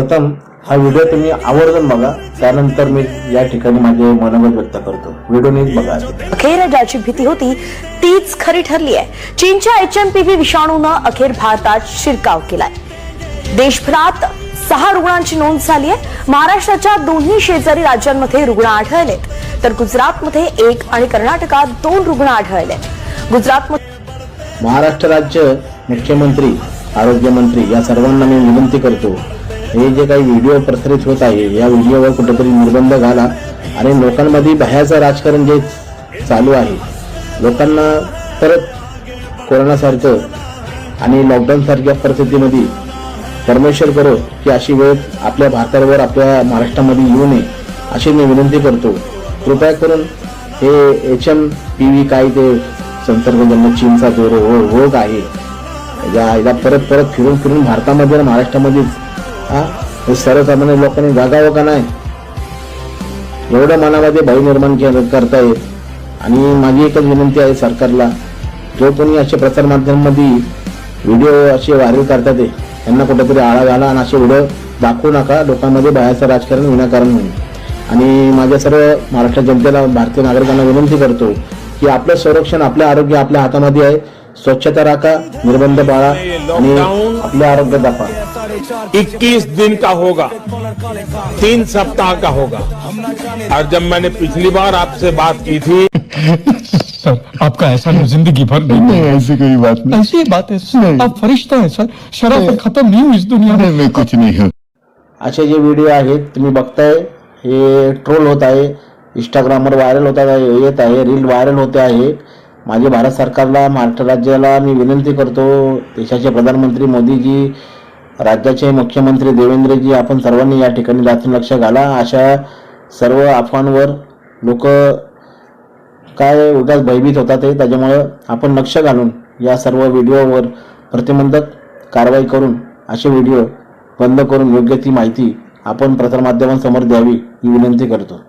प्रथम हा व्हिडिओ तुम्ही आवर्जून बघा. त्यानंतर मी या ठिकाणी माझे मनोगत व्यक्त करतो. व्हिडिओ नीट बघा अखेर ज्याची भीती होती तीच खरी ठरली आहे. चीनच्या एच एम पी व्ही विषाणूनं अखेर भारतात शिरकाव केलाय. देशभरात सहा रुग्णांची नोंद झाली आहे. महाराष्ट्राच्या दोन्ही शेजारी राज्यांमध्ये रुग्ण आढळलेत. तर गुजरातमध्ये एक आणि कर्नाटकात दोन रुग्ण आढळलेत गुजरातमध्ये महाराष्ट्र राज्य मुख्यमंत्री आरोग्यमंत्री या सर्वांना मी विनंती करतो हे जे काही व्हिडिओ प्रसारित होत आहे या व्हिडिओवर कुठेतरी निर्बंध घाला आणि लोकांमध्ये भयाचं राजकारण जे चालू आहे लोकांना परत कोरोनासारखं आणि लॉकडाऊनसारख्या परिस्थितीमध्ये परमेश्वर करो की अशी वेळ आपल्या भारतावर आपल्या महाराष्ट्रामध्ये येऊ नये अशी मी विनंती करतो. कृपया करून हे एच एम पी व्ही काय ते संसर्गजन्य चीनचा जो रोग आहे या याला परत परत फिरून फिरून भारतामध्ये आणि महाराष्ट्रामध्येच हा? हे सर्वसामान्य लोकांनी जागावं का नाही? एवढं मनामध्ये भय निर्माण करता येत आणि माझी एकच विनंती आहे सरकारला जो कोणी असे प्रसारमाध्यमांमध्ये व्हिडिओ असे व्हायरल करतात ते, त्यांना कुठेतरी आळा घाला आणि असे व्हिडिओ दाखवू नका लोकांमध्ये बाहेरचं राजकारण विनाकारण होईल. आणि माझ्या सर्व महाराष्ट्र जनतेला भारतीय नागरिकांना विनंती करतो की आपलं संरक्षण आपलं आरोग्य आपल्या हातामध्ये आहे. स्वच्छता राखा निर्बंध पाळा आणि आपले आरोग्य जपा 21 दिन का होगा तीन सप्ताह का होगा। और जब मैंने पिछली बार आपसे बात की थी सर आपका ऐसा ना ज़िंदगी भर नहीं। नहीं ऐसी कोई बात नहीं। ऐसी बात है सर। आप फरिश्ता है सर। शराफत खत्म नहीं हुई इस दुनिया में। मैं कुछ नहीं हूँ। असे जे व्हिडिओ आहेत तुम्ही बघताय हे ट्रोल होत आहे इंस्टाग्रामवर व्हायरल होत आहे येत आहे रील व्हायरल होते आहे. माझे भारत सरकारला महाराष्ट्र राज्याला मी विनंती करतो देशाचे प्रधानमंत्री मोदीजी राज्याचे मुख्यमंत्री देवेंद्रजी आपण सर्वांनी या ठिकाणी जातीन लक्ष घाला. अशा सर्व अफवांवर लोक काय उगाच भयभीत होतात आहे त्याच्यामुळं आपण लक्ष घालून या सर्व व्हिडिओवर प्रतिबंधक कारवाई करून असे व्हिडिओ बंद करून योग्य ती माहिती आपण प्रसारमाध्यमांसमोर द्यावी ही विनंती करतो.